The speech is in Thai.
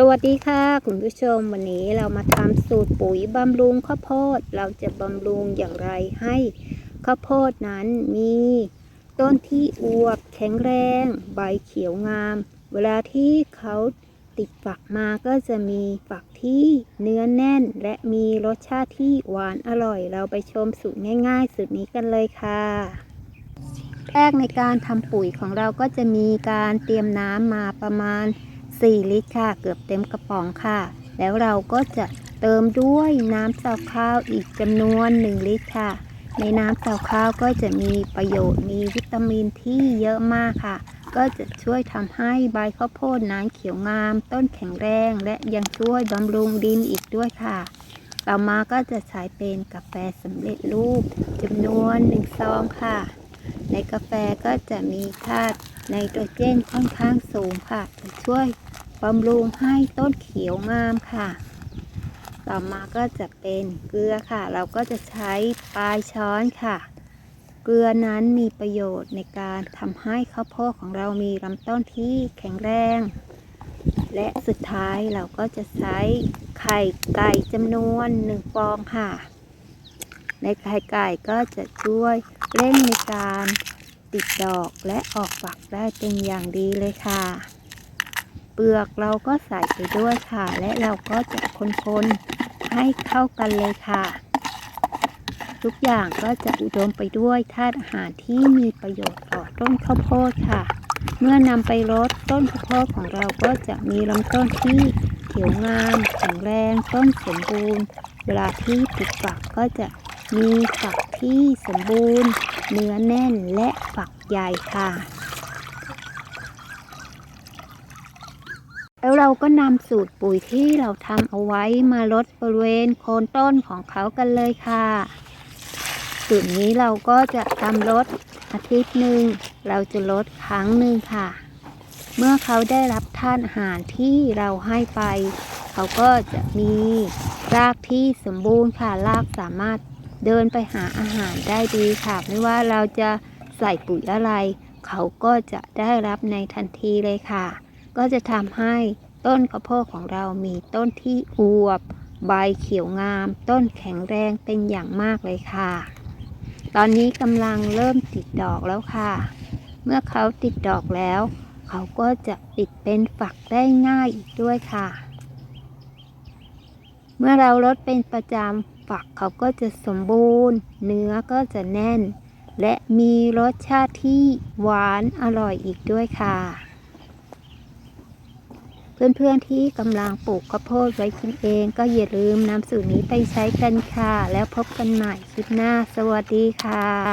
สวัสดีค่ะคุณผู้ชมวันนี้เรามาทำสูตรปุ๋ยบำรุงข้าวโพดเราจะบำรุงอย่างไรให้ข้าวโพดนั้นมี ต้นที่อวบแข็งแรง ใบเขียวงาม เวลาที่เขาติดฝักมาก็จะมีฝักที่เนื้อแน่น และมีรสชาติที่หวานอร่อย เราไปชมสูตรง่าย ๆ สูตรนี้กันเลยค่ะแรกในการทำปุ๋ยของเราก็จะมีการเตรียมน้ำมาประมาณ 4 ลิตรค่ะ เกือบเต็มกระป๋องค่ะ แล้วเราก็จะเติมด้วยน้ำเต้าข้าวอีกจำนวน 1 ลิตรค่ะ ในน้ำเต้าข้าวก็จะมีประโยชน์มีวิตามินที่เยอะมากค่ะ ก็จะช่วยทำให้ใบข้าวโพดนั้นเขียวงาม ต้นแข็งแรง และยังช่วยบำรุงดินอีกด้วยค่ะ ต่อมาก็จะใช้เป็นกาแฟสำเร็จรูปจำนวน1ซองค่ะ ในกาแฟก็จะมีธาตุไนโตรเจนค่อนข้างสูงค่ะจะช่วย บำรุงให้ต้นเขียวงามค่ะ ต่อมาก็จะเป็นเกลือค่ะ เราก็จะใช้ปลายช้อนค่ะ เกลือนั้นมีประโยชน์ในการทำให้ข้าวโพดของเรามีลำต้นที่แข็งแรง และสุดท้ายเราก็จะใช้ไข่ไก่จำนวนหนึ่งฟองค่ะ ในไข่ไก่ก็จะช่วยเร่งในการติดดอกและออกฝักได้เป็นอย่างดีเลยค่ะ เปลือกเราก็ใส่ไปด้วยค่ะ และเราก็จะคนๆให้เข้ากันเลยค่ะ ทุกอย่างก็จะอุดมไปด้วยธาตุอาหารที่มีประโยชน์ต่อต้นข้าวโพดค่ะ เมื่อนำไปรดต้นข้าวโพดของเราก็จะมีลำต้นที่เขียวงามแข็งแรงต้นสมบูรณ์ เวลาที่ติดฝักก็จะมีฝักที่สมบูรณ์ เนื้อแน่นและฝักใหญ่ค่ะ แล้วเรา ก็นำสูตรปุ๋ยที่เราทำเอาไว้มาลดบริเวณโคนต้นของเขากันเลยค่ะ สูตรนี้เราก็จะทำลดอาทิตย์หนึ่งเราจะลดครั้งหนึ่งค่ะ เมื่อเขาได้รับทานอาหารที่เราให้ไป เขาก็จะมีรากที่สมบูรณ์ค่ะรากสามารถเดินไปหาอาหารได้ดีค่ะ ไม่ว่าเราจะใส่ปุ๋ยอะไร เขาก็จะได้รับในทันทีเลยค่ะ ก็จะทำให้ ต้นข้าวโพดของเรามีต้นที่อวบ ใบเขียวงาม ต้นแข็งแรงเป็นอย่างมากเลยค่ะ ตอนนี้กำลังเริ่มติดดอกแล้วค่ะ เมื่อเขาติดดอกแล้ว เขาก็จะปิดเป็นฝักได้ง่ายอีกด้วยค่ะ เมื่อเราลดเป็นประจำฝักเขาก็จะสมบูรณ์ เนื้อก็จะแน่น และมีรสชาติที่หวานอร่อยอีกด้วยค่ะ เพื่อนๆที่กำลังปลูกข้าวโพดไว้กินเอง ก็อย่าลืมนำสูตรนี้ไปใช้กันค่ะ แล้วพบกันใหม่คลิปหน้า สวัสดีค่ะ